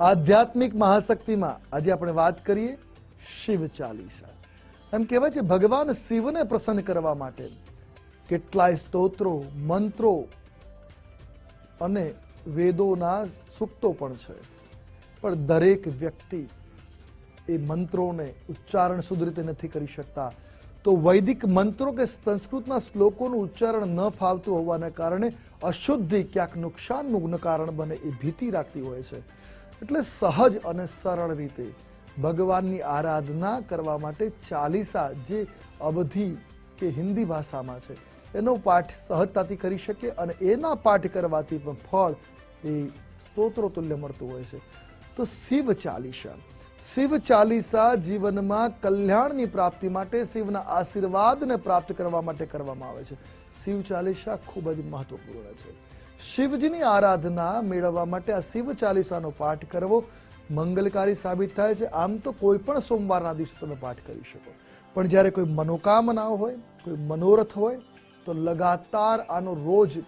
આધ્યાત્મિક મહાશક્તિમાં આજે આપણે વાત કરીએ શિવ ચાલીસા. એમ કહેવાય છે, ભગવાન શિવને પ્રસન્ન કરવા માટે કેટલાય સ્તોત્રો, મંત્રો અને વેદોના સૂક્તો પણ છે. પણ દરેક વ્યક્તિ એ મંત્રોને ઉચ્ચારણ શુદ્ધ રીતે નથી કરી શકતા. તો વૈદિક મંત્રો કે સંસ્કૃતના શ્લોકોનું ઉચ્ચારણ ન ફાવતું હોવાના કારણે અશુદ્ધિ ક્યાંક નુકસાનનું કારણ બને એ ભીતિ રાખતી હોય છે. એટલે સહજ અને સરળ રીતે ભગવાનની આરાધના કરવા માટે ચાલીસા જે અવધિ કે હિન્દી ભાષામાં છે, એનો પાઠ સહજતાથી કરી શકે અને એના પાઠ કરવાથી પણ ફળ એ સ્તોત્રો તુલ્ય મળતું હોય છે. તો શિવ ચાલીસા. શિવ ચાલીસા જીવનમાં કલ્યાણની પ્રાપ્તિ માટે શિવના આશીર્વાદને પ્રાપ્ત કરવા માટે કરવામાં આવે છે. શિવ ચાલીસા ખૂબ જ મહત્વપૂર્ણ છે. શિવજીની આરાધના મેળવવા માટે આ શિવ ચાલીસાનો પાઠ કરવો મંગલકારી સાબિત થાય છે. આમ તો કોઈ પણ સોમવારના દિવસે તમે પાઠ કરી શકો. પણ જ્યારે કોઈ મનોકામના હોય, કોઈ મનોરથ હોય, તો લગાતાર આનો રોજ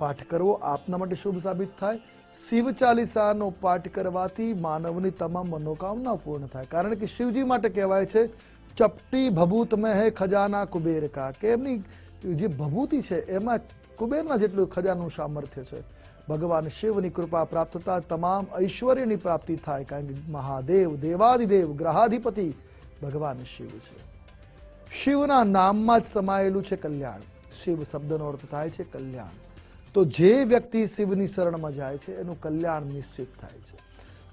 પાઠ કરવો આપના માટે શુભ સાબિત થાય. શિવ ચાલીસાનો પાઠ કરવાથી માનવની તમામ મનોકામના પૂર્ણ થાય. કારણ કે શિવજી માટે કહેવાય છે, ચપટી ભભૂત મેં ખજાના કુબેર કા. કે એમની જે ભભૂતિ છે, એમાં કુબેરના જેટલું ખજાનું સામર્થ્ય છે. ભગવાન શિવની કૃપા પ્રાપ્ત થતા તમામ ઐશ્વર્યની પ્રાપ્તિ થાય કારણ કે મહાદેવ, દેવાદિદેવ, ગ્રહાધિપતિ ભગવાન શિવ છે. શિવના નામમાં જ સમાયેલું છે કલ્યાણ. શિવ શબ્દનો અર્થ થાય છે કલ્યાણ. તો જે વ્યક્તિ શિવની શરણમાં જાય છે, એનું કલ્યાણ નિશ્ચિત થાય છે.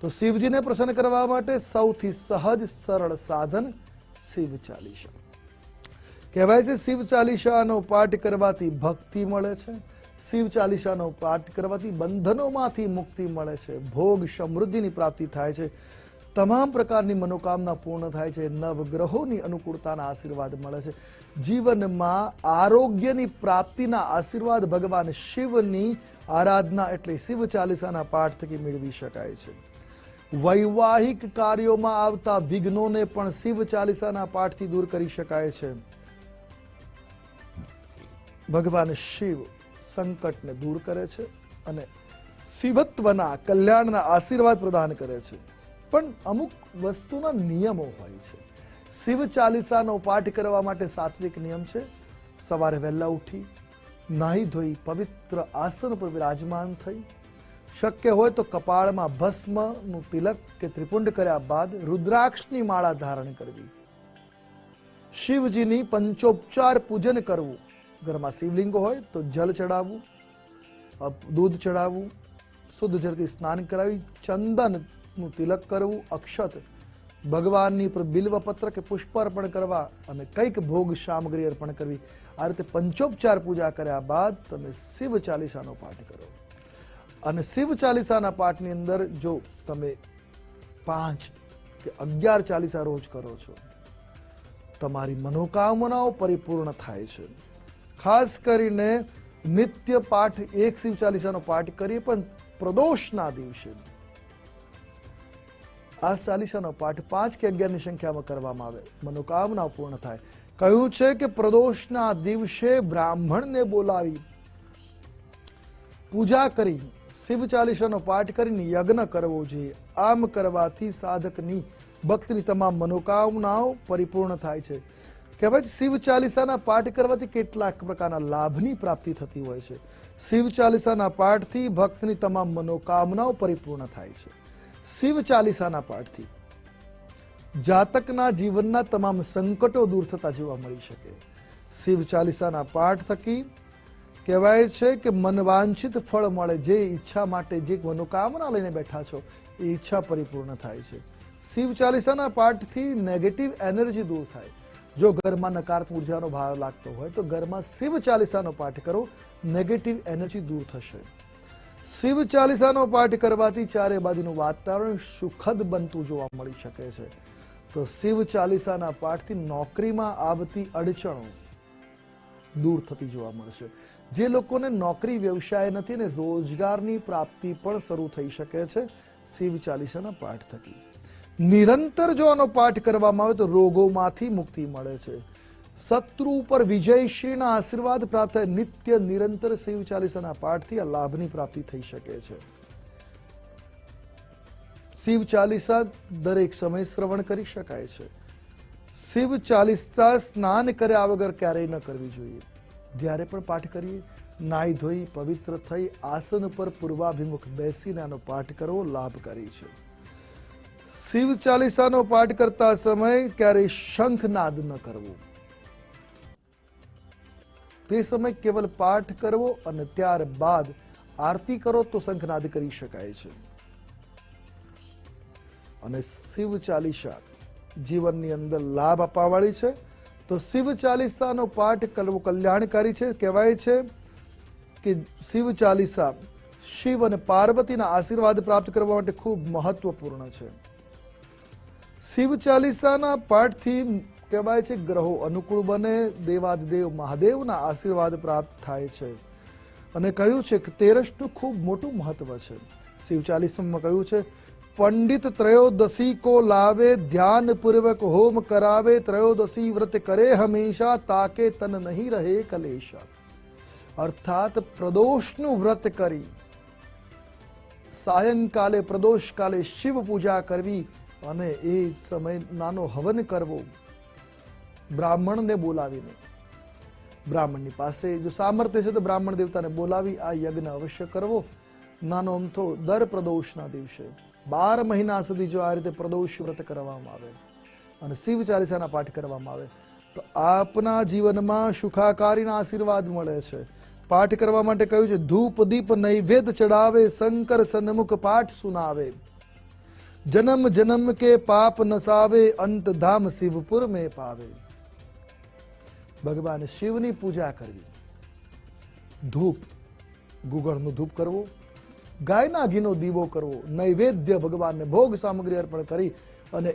તો શિવજીને પ્રસન્ન કરવા માટે સૌથી સહજ, સરળ સાધન શિવ ચાલીસા કહેવાય છે, શિવ ચાલીસાનો પાઠ કરવાથી ભક્તિ મળે છે. શિવ ચાલીસાનો પાઠ કરવાથી બંધનોમાંથી મુક્તિ મળે છે. ભોગ સમૃદ્ધિની પ્રાપ્તિ થાય છે. તમામ પ્રકારની મનોકામના પૂર્ણ થાય છે. નવગ્રહોની અનુકૂળતાના આશીર્વાદ મળે છે. જીવનમાં આરોગ્યની પ્રાપ્તિના આશીર્વાદ ભગવાન શિવની આરાધના એટલે શિવ ચાલીસાના પાઠ થકી મેળવી શકાય છે. વૈવાહિક કાર્યોમાં આવતા વિઘ્નોને પણ શિવ ચાલીસાના પાઠથી દૂર કરી શકાય છે. ભગવાન શિવ સંકટને દૂર કરે છે અને શિવત્વના, કલ્યાણના આશીર્વાદ પ્રદાન કરે છે. પણ અમુક વસ્તુના નિયમો હોય છે. શિવ ચાલીસાનો પાઠ કરવા માટે સાત્વિક નિયમ છે. સવારે વહેલા ઉઠી, નાહી ધોઈ, પવિત્ર આસન પર વિરાજમાન થઈ. શક્ય હોય તો કપાળમાં ભસ્મનું તિલક કે ત્રિપુંડ કર્યા બાદ રુદ્રાક્ષની માળા ધારણ કરવી. શિવજીની પંચોપચાર પૂજન કરવું. ઘરમાં શિવલિંગ હોય તો જલ ચડાવવું દૂધ ચડાવવું, શુદ્ધ જળથી સ્નાન કરાવી, ચંદનનું તિલક કરવું, અક્ષત, ભગવાનની પર, બિલ્વપત્ર કે પુષ્પ અર્પણ કરવા અને કંઈક ભોગ સામગ્રી અર્પણ કરવી. આ રીતે પંચોપચાર પૂજા કર્યા બાદ તમે શિવ ચાલીસાનો પાઠ કરો. અને શિવ ચાલીસાના પાઠની અંદર જો તમે પાંચ કે અગિયાર ચાલીસા રોજ કરો છો, તમારી મનોકામનાઓ પરિપૂર્ણ થાય છે. ખાસ કરીને નિત્ય પાઠ એક શિવ ચાલીસાનો પાઠ કરીએ, પણ પ્રદોષના દિવસે. આ ચાલીસાનો પાઠ પાંચ કે અગિયારની સંખ્યામાં કરવામાં આવે. મનોકામના પૂર્ણ થાય. કહ્યું છે કે પ્રદોષના દિવસે બ્રાહ્મણને બોલાવી, પૂજા કરી શિવ ચાલીસાનો પાઠ કરીને યજ્ઞ કરવો જોઈએ. આમ કરવાથી સાધકની ભક્તની તમામ મનોકામનાઓ પરિપૂર્ણ થાય છે. છે, શિવ ચાલીસાના પાઠ કરવાથી કેટલાક પ્રકારના લાભની પ્રાપ્તિ થતી હોય છે. શિવ ચાલીસાના પાઠથી ભક્તની તમામ મનોકામનાઓ પરિપૂર્ણ થાય છે. શિવ ચાલીસાના પાઠથી જાતકના જીવનના તમામ સંકટો દૂર થતા જોવા મળી શકે. શિવ ચાલીસાના પાઠ થકી કહેવાય છે કે મનવાંછિત ફળ મળે, જે ઈચ્છા માટે જે મનોકામના લઈને બેઠા છો, એ ઈચ્છા પરિપૂર્ણ થાય છે. શિવ ચાલીસાના પાઠથી નેગેટિવ એનર્જી દૂર થાય. જો ઘરમાં નકારાત્મક ઉર્જાનો ભાવ લાગતો હોય તો ઘરમાં શિવ ચાલીસાનો પાઠ કરો. નેગેટિવ એનર્જી દૂર થશે. શિવ ચાલીસાનો પાઠ કરવાથી ચારે બાજુનું વાતાવરણ સુખદ બનતું જોવા મળી શકે છે. તો શિવ ચાલીસાના પાઠથી નોકરીમાં આવતી અડચણો દૂર થતી જોવા મળશે. જે લોકોને નોકરી, વ્યવસાય નથી ને રોજગારની પ્રાપ્તિ પણ શરૂ થઈ શકે છે, શિવ ચાલીસાના પાઠ થકી. નિરંતર જો આનો પાઠ કરવામાં આવે તો રોગોમાંથી મુક્તિ મળે છે. શત્રુ ઉપર વિજયશ્રીના આશીર્વાદ પ્રાપ્ત થાય, નિત્ય નિરંતર શિવ ચાલીસાના પાઠથી આ લાભની પ્રાપ્તિ થઈ શકે છે. શિવ ચાલીસા દરેક સમય શ્રવણ કરી શકાય છે. શિવ ચાલીસા સ્નાન કર્યા વગર ક્યારેય ન કરવી જોઈએ. જ્યારે પણ પાઠ કરીએ, નાહી ધોઈ, પવિત્ર થઈ, આસન પર પૂર્વાભિમુખ બેસીને આનો પાઠ કરવો લાભકારી છે. શિવ ચાલીસાનો પાઠ કરતા સમય ક્યારેય શંખનાદ ન કરવો. તે સમય કેવલ પાઠ કરવો અને ત્યારબાદ આરતી કરો તો શંખનાદ કરી શકાય છે. અને શિવ ચાલીસા જીવનની અંદર લાભ અપાવાળી છે. તો શિવ ચાલીસાનો પાઠ કરવો કલ્યાણકારી છે. કહેવાય છે કે શિવ ચાલીસા શિવ અને પાર્વતીના આશીર્વાદ પ્રાપ્ત કરવા માટે ખૂબ મહત્વપૂર્ણ છે. શિવ ચાલીસાના પાઠથી કહેવાય છે, ગ્રહો અનુકૂળ બને, દેવાદિદેવ મહાદેવના આશીર્વાદ પ્રાપ્ત થાય છે. અને કહ્યું છે કે તેરસનું ખૂબ મોટું મહત્વ છે. શિવ ચાલીસમાં કહ્યું છે, પંડિત ત્રયોદશી કો લાવે ધ્યાન પૂર્વક હોમ કરાવે, ત્રયોદશી વ્રત કરે હંમેશા, તાકે તન નહીં રહે કલેશા. અર્થાત પ્રદોષનું વ્રત કરી, સાયંકાલે પ્રદોષ કાલે શિવ પૂજા કરવી અને એ સમય નાનો હવન કરવો બ્રાહ્મણને બોલાવીને. બ્રાહ્મણની પાસે જો સામર્થ્ય છે તો બ્રાહ્મણ દેવતાને બોલાવી આ યજ્ઞ અવશ્ય કરવો. નાનો અમથો દર પ્રદોષના દિવસે, બાર મહિના સુધી જો આ રીતે પ્રદોષ વ્રત કરવામાં આવે અને શિવ ચાલીસાના પાઠ કરવામાં આવે, તો આપના જીવનમાં સુખાકારીના આશીર્વાદ મળે છે. પાઠ કરવા માટે કહ્યું છે, ધૂપ દીપ નૈવેદ ચડાવે, શંકર સન્મુખ પાઠ સુનાવે. જન્મ जन्म के पाप नसावे અંત ધામ શિવપુર મેં પાવે. ભગવાન શિવની પૂજા કરવી. ધૂપ. ગુગળનું ધૂપ કરવું. ગાયના ઘીનો દીવો કરવો. નૈવેદ્ય ભગવાનને ભોગ સામગ્રી અર્પણ કરી અને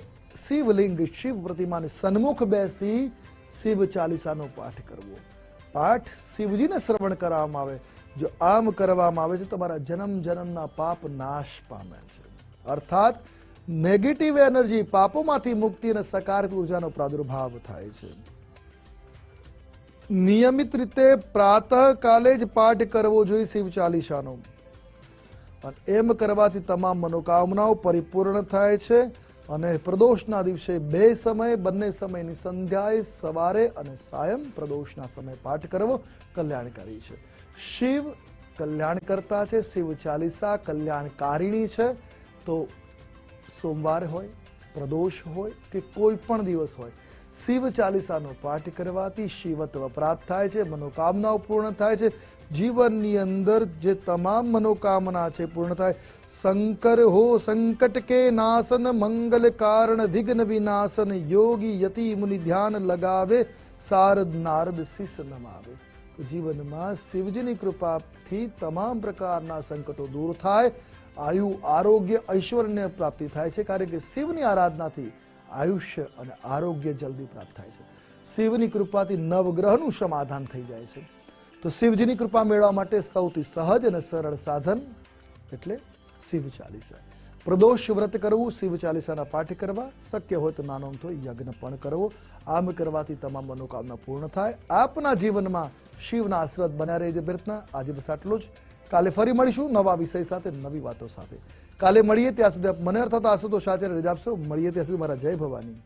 શિવલિંગ શિવ પ્રતિમાને સન્મુખ બેસી શિવ ચાલીસાનો પાઠ કરવો. પાઠ શિવજીને શ્રવણ કરવામાં આવે. જો આમ કરવામાં આવે છે તમારા જન્મ જન્મના પાપ નાશ પામે છે. અર્થાત નેગેટિવ એનર્જી પાપોમાંથી મુક્તિ અને સકારાત્મક ઉર્જાનો પ્રાદુર્ભાવ થાય છે. નિયમિત રીતે પ્રાતઃ કાલે જ પાઠ કરવો જોઈએ શિવ ચાલીસાનો. એમ કરવાથી તમામ મનોકામનાઓ પરિપૂર્ણ થાય છે અને પ્રદોષના દિવસે બે સમય, બંને સમયની સંધ્યાએ સવારે અને સાયમ પ્રદોષના સમય પાઠ કરવો કલ્યાણકારી છે. શિવ કલ્યાણકર્તા છે, શિવ ચાલીસા કલ્યાણકારીણી છે. તો સોમવાર હોય, પ્રદોષ હોય કે કોઈ પણ દિવસ હોય, શિવ ચાલીસાનો પાઠ કરવાથી શિવત્વ પ્રાપ્ત થાય છે, મનોકામનાઓ પૂર્ણ થાય છે, જીવનની અંદર જે તમામ મનોકામના છે પૂર્ણ થાય. શંકર હો સંકટ કે નાશન, મંગલ કારણ વિઘ્ન વિનાશન, યોગી યતિ મુનિ ધ્યાન લગાવે સારદ નારદ શિષ નમાવે. તો જીવનમાં શિવજીની કૃપાથી તમામ પ્રકારના સંકટો દૂર થાય. આયુ આરોગ્ય ઐશ્વર્યને પ્રાપ્તિ થાય છે, કારણ કે શિવની આરાધનાથી આયુષ્ય અને આરોગ્ય જલ્દી પ્રાપ્ત થાય છે. શિવની કૃપાથી નવગ્રહનું સમાધાન થઈ જાય છે. તો શિવજીની કૃપા મેળવવા માટે સૌથી સહજ અને સરળ સાધન એટલે શિવ ચાલીસા. પ્રદોષ વ્રત કરવું, શિવ ચાલીસાના પાઠ કરવા, શક્ય હોય તો નાનો અમથો યજ્ઞ પણ કરવો. આમ કરવાથી તમામ મનોકામના પૂર્ણ થાય. આપના જીવનમાં શિવના આશ્રદ બન્યા રહે છે પ્રયત્ન આજે બસ આટલું જ. કાલે ફરી મળીશું નવા વિષય સાથે, નવી વાતો સાથે. કાલે મળીએ ત્યાં સુધી મને અર્થાત આશુતોષ આચાર્ય રજા આપશો. મળીએ ત્યાં સુધી મારા જય ભવાની.